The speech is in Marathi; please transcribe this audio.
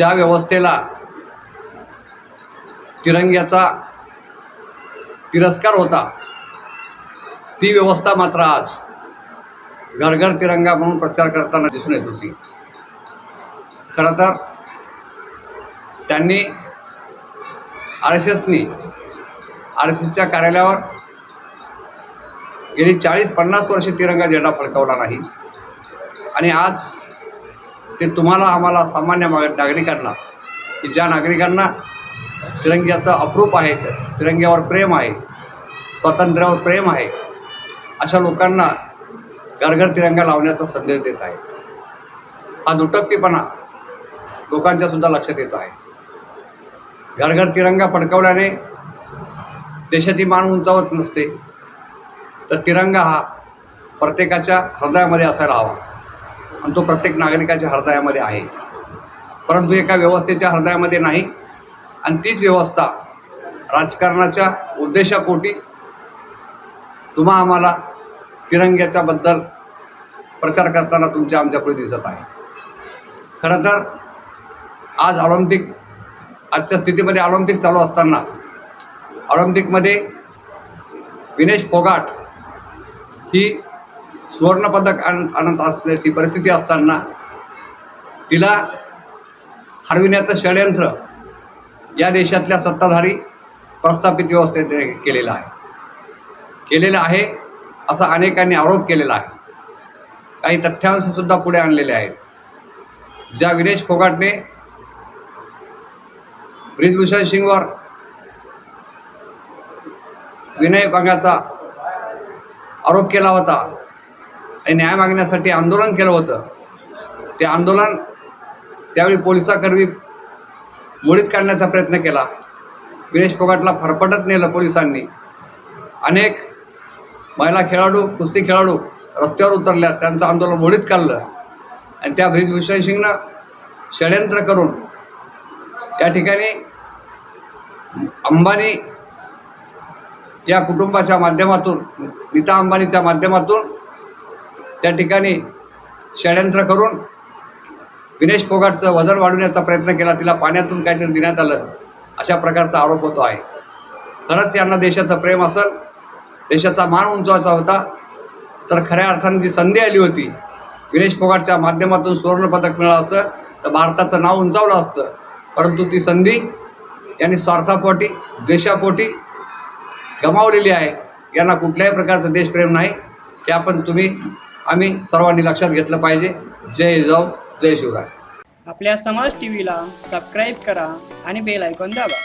ज्या व्यवस्थेला तिरंग्याचा तिरस्कार होता ती व्यवस्था मात्र आज घरघर तिरंगा म्हणून प्रचार करताना दिसून येत होती. खरं तर त्यांनी R S S R S एसच्या कार्यालयावर गेली चाळीस पन्नास वर्षे तिरंगा झेंडा फडकवला नाही. आणि आज ते तुम्हाला आम्हाला सामान्य नागरिकांना की ज्या नागरिकांना तिरंग्याचं अप्रूप आहे तिरंग्यावर प्रेम आहे स्वातंत्र्यावर प्रेम आहे अशा लोकांना घरघर तिरंगा लावण्याचा संदेश देत आहे. हा दुटप्पीपणा लोकांच्यासुद्धा लक्षात येत आहे. घरघर तिरंगा फडकवल्याने देशाची मान उंचावत नसते. तर तिरंगा हा प्रत्येकाच्या हृदयामध्ये असायला हवा. आणि तो प्रत्येक नागरिकाच्या हृदयामध्ये आहे. परंतु एका व्यवस्थेच्या हृदयामध्ये नाही. आणि तीच व्यवस्था राजकारणाच्या उद्देशापोटी तुम्हा आम्हाला तिरंग्याच्याबद्दल प्रचार करताना तुमच्या आमच्यापुढे दिसत आहे. खरं तर आज ऑलिम्पिक आजच्या स्थितीमध्ये ऑलिम्पिक चालू असताना ऑलिम्पिकमध्ये विनेश फोगाट ही सुवर्णपदक आण आणत असल्याची परिस्थिती असताना तिला हरविण्याचं षडयंत्र या देशातल्या सत्ताधारी प्रस्थापित व्यवस्थेत केलेलं आहे. केलेलं आहे असा अनेकांनी आरोप केलेला आहे. काही तथ्यांशसुद्धा पुढे आणलेले आहेत. ज्या विनेश फोगाटने ब्रिजभूषण सिंगवर विनय भंगाचा आरोप केला होता न्याय मागण्यासाठी आंदोलन केलं होतं. ते आंदोलन त्यावेळी पोलिसाकरवी मोडीत काढण्याचा प्रयत्न केला. विरेश फोगाटला फरफटत नेलं पोलिसांनी. अनेक महिला खेळाडू कुस्ती खेळाडू रस्त्यावर उतरल्या. त्यांचं आंदोलन मोडीत काढलं. आणि त्या ब्रिजभूषण सिंगनं षडयंत्र करून या ठिकाणी अंबानी या कुटुंबाच्या माध्यमातून नीता अंबानीच्या माध्यमातून त्या ठिकाणी षडयंत्र करून विनेश फोगाटचं वजन वाढवण्याचा प्रयत्न केला. तिला पाण्यातून काहीतरी देण्यात आलं. अशा प्रकारचा आरोप होतो आहे. खरंच यांना देशाचं प्रेम असेल देशाचा मान उंचवायचा होता तर खऱ्या अर्थाने जी संधी आली होती विनेश फोगाटच्या माध्यमातून सुवर्णपदक मिळालं असतं तर भारताचं नाव उंचावलं असतं. परंतु ती संधी यांनी स्वार्थापोटी द्वेषापोटी गमावलेली आहे. यांना कुठल्याही प्रकारचं देशप्रेम नाही. हे आपण तुम्ही आम्ही सर्वांनी लक्षात घेतलं पाहिजे. जय जाऊ जय शिवराय. आपल्या समाज टीव्हीला सबस्क्राईब करा आणि बेल ऐकून दाबा.